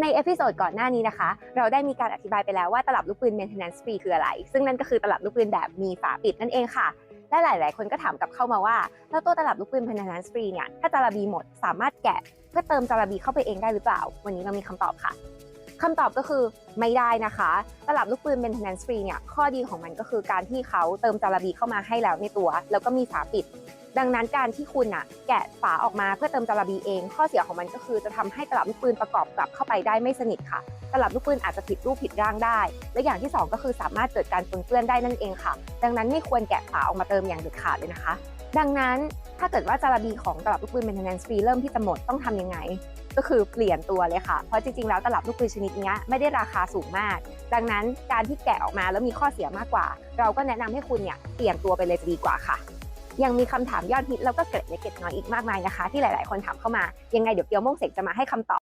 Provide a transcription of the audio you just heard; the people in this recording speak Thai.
ในเอพิโซดก่อนหน้านี้นะคะ เราได้มีการอธิบายไปแล้วว่าตลับลูกปืน maintenance free คืออะไร ซึ่งนั่นก็คือตลับลูกปืนแบบมีฝาปิดนั่นเองค่ะและหลาย ๆ คนก็ถามกลับเข้ามาว่า แล้วตัวตลับลูกปืน maintenance free เนี่ยถ้าจาระบีหมดสามารถแกะเพื่อเติมจาระบีเข้าไปเองได้หรือเปล่า วันนี้เรามีคำตอบค่ะคำตอบก็คือไม่ได้นะคะ ตลับลูกปืน maintenance free เนี่ยข้อดีของมันก็คือการที่เขาเติมจาระบีเข้ามาให้แล้วในตัว แล้วก็มีฝาปิด ดังนั้นการที่คุณน่ะแกะฝาออกมาเพื่อเติมจาระบีเอง ข้อเสียของมันก็คือจะทำให้ตลับลูกปืนประกอบกลับเข้าไปได้ไม่สนิทค่ะ ตลับลูกปืนอาจจะผิดรูปผิดร่างได้ และอย่างที่สองก็คือสามารถเกิดการปนเปื้อนได้นั่นเองค่ะ ดังนั้นไม่ควรแกะฝาออกมาเติมอย่างเด็ดขาดเลยนะคะ ดังนั้นถ้าเกิดว่าจาระบีของตลับลูกปืน maintenance fee เริ่มที่จะหมดต้องทำยังไง ก็คือเปลี่ยนตัวเลยค่ะ เพราะจริงๆ แล้วตลับลูกปืนชนิดนี้ไม่ได้ราคาสูงมาก ดังนั้นการที่แกะออกมาแล้วมีข้อเสียมากกว่า เราก็แนะนำให้คุณเนี่ยเปลี่ยนตัวไปเลยจะดีกว่าค่ะ ยังมีคำถามยอดฮิตแล้วก็เกร็ดเล็กเกร็ดน้อยอีกมากมายนะคะ ที่หลาย ๆ คนถามเข้ามายังไงเดี๋ยวเกียวโมงเสกจะมาให้คำตอบ